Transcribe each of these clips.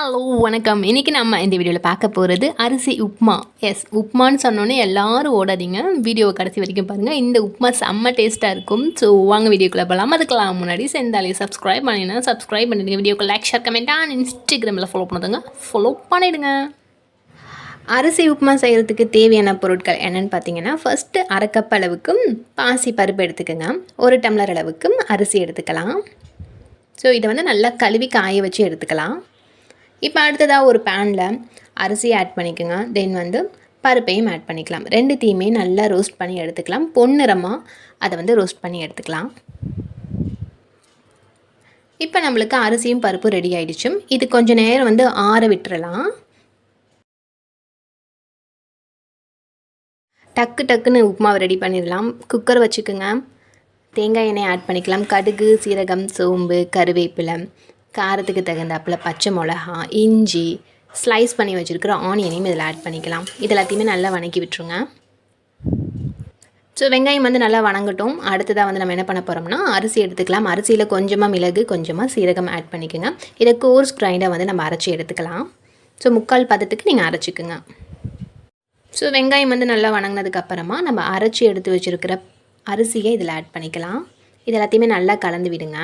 Hello வணக்கம். இன்றைக்கி நம்ம இந்த வீடியோவில் பார்க்க போகிறது அரிசி உப்மா. எஸ் உப்மான்னு சொன்னோன்னே எல்லாரும் ஓடாதீங்க. வீடியோவை கடைசி வரைக்கும் பாருங்கள் இந்த உப்மா செம்ம டேஸ்ட்டாக இருக்கும். ஸோ வாங்க வீடியோக்குள்ளே போகலாம் அதுக்கெல்லாம் முன்னாடி செந்தாலே சப்ஸ்கிரைப் பண்ணிங்கன்னா சப்ஸ்கிரைப் பண்ணிடுங்க. வீடியோக்கு லைக் ஷேர் கமெண்ட் ஆன் இன்ஸ்டாகிராமில் ஃபாலோ பண்ணுதுங்க. ஃபாலோ பண்ணிவிடுங்க அரிசி உப்புமா செய்கிறதுக்கு தேவையான பொருட்கள் என்னென்னு பார்த்தீங்கன்னா ஃபஸ்ட்டு அரை கப் அளவுக்கும் பாசி பருப்பு எடுத்துக்கோங்க. ஒரு டம்ளர் அளவுக்கும் அரிசி எடுத்துக்கலாம். ஸோ இதை வந்து நல்லா கழுவி காய வச்சு எடுத்துக்கலாம். இப்போ அடுத்ததாக ஒரு பேனில் அரிசியை ஆட் பண்ணிக்கோங்க. தென் வந்து பருப்பையும் ஆட் பண்ணிக்கலாம். ரெண்டுத்தையுமே நல்லா ரோஸ்ட் பண்ணி எடுத்துக்கலாம். பொன்னிறமாக அதை வந்து ரோஸ்ட் பண்ணி எடுத்துக்கலாம். இப்போ நம்மளுக்கு அரிசியும் பருப்பும் ரெடி ஆகிடுச்சும் இது கொஞ்சம் நேரம் வந்து ஆற விட்டுறலாம். டக்கு டக்குன்னு உப்புமாவை ரெடி பண்ணிடலாம். குக்கர் வச்சுக்கோங்க. தேங்காய் எண்ணெய் ஆட் பண்ணிக்கலாம். கடுகு சீரகம் சோம்பு கருவேப்பிலை. காரத்துக்கு தகுந்தாப்பில் பச்சை மிளகா இஞ்சி ஸ்லைஸ் பண்ணி வச்சுருக்கிற ஆனியனையும் இதில் ஆட் பண்ணிக்கலாம். இது எல்லாத்தையுமே நல்லா வணக்கி விட்டுருங்க. ஸோ வெங்காயம் வந்து நல்லா வணங்கட்டும். அடுத்ததாக வந்து நம்ம என்ன பண்ண போகிறோம்னா அரிசி எடுத்துக்கலாம். அரிசியில் கொஞ்சமாக மிளகு கொஞ்சமாக சீரகம் ஆட் பண்ணிக்கோங்க. இதை கோர்ஸ் கிரைண்டாக வந்து நம்ம அரைச்சி எடுத்துக்கலாம். ஸோ முக்கால் பதத்துக்கு நீங்கள் அரைச்சிக்குங்க. ஸோ வெங்காயம் வந்து நல்லா வணங்கினதுக்கப்புறமா நம்ம அரைச்சி எடுத்து வச்சுருக்கிற அரிசியை இதில் ஆட் பண்ணிக்கலாம். இது எல்லாத்தையுமே நல்லா கலந்து விடுங்க.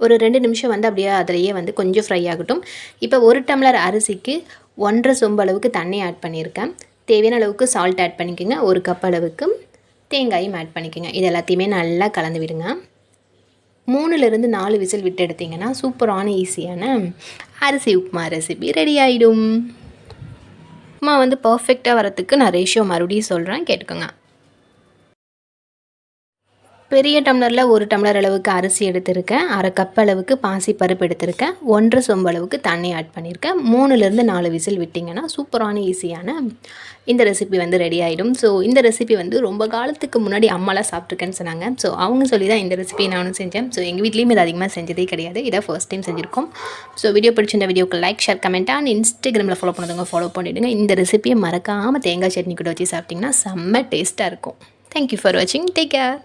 ஒரு ரெண்டு நிமிஷம் வந்து அப்படியே அதிலேயே வந்து கொஞ்சம் ஃப்ரை ஆகட்டும். இப்போ ஒரு டம்ளர் அரிசிக்கு ஒன்றரை சொம்பு அளவுக்கு தண்ணி ஆட் பண்ணியிருக்கேன். தேவையான அளவுக்கு சால்ட் ஆட் பண்ணிக்கோங்க. ஒரு கப் அளவுக்கு தேங்காயும் ஆட் பண்ணிக்கோங்க. இது எல்லாத்தையுமே நல்லா கலந்து விடுங்க. மூணுலேருந்து நாலு விசில் விட்டு எடுத்திங்கன்னா சூப்பரான ஈஸியான அரிசி உப்புமா ரெசிபி ரெடி ஆகிடும் உப்புமா வந்து பர்ஃபெக்டாக வரத்துக்கு நான் ரேஷியோ மறுபடியும் சொல்கிறேன் கேட்டுக்கோங்க. பெரிய டம்ளரில் ஒரு டம்ளர் அளவுக்கு அரிசி எடுத்திருக்கேன். அரை கப் அளவுக்கு பாசி பருப்பு எடுத்திருக்கேன். ஒன்றரை சொம்பு அளவுக்கு தண்ணி ஆட் பண்ணியிருக்கேன் மூணுலேருந்து நாலு விசில் விட்டிங்கன்னா சூப்பரான ஈஸியான இந்த ரெசிபி வந்து ரெடி ஆகிடும் ஸோ இந்த ரெசிபி வந்து ரொம்ப காலத்துக்கு முன்னாடி அம்மாலாம் சாப்பிட்ருக்கேன்னு சொன்னாங்க. ஸோ அவங்க சொல்லி தான் இந்த ரெசிபி நானும் செஞ்சேன். ஸோ எங்கள் வீட்லேயும் இது அதிகமாக செஞ்சதே கிடையாது. இதை ஃபர்ஸ்ட் டைம் செஞ்சுருக்கோம். ஸோ வீடியோ பிடிச்சிருந்த வீடியோக்கு லைக் ஷேர் கமெண்ட் அண்ட் இன்ஸ்டாகிராமில் ஃபாலோ பண்ணுறவங்க ஃபாலோ பண்ணிவிடுங்க இந்த ரெசிபியை மறக்காமல் தேங்காய் சட்னி கூட வச்சு சாப்பிட்டிங்கன்னா செம்ம டேஸ்ட்டாக இருக்கும். தேங்க்யூ ஃபார் வாட்சிங் டேக் கேர்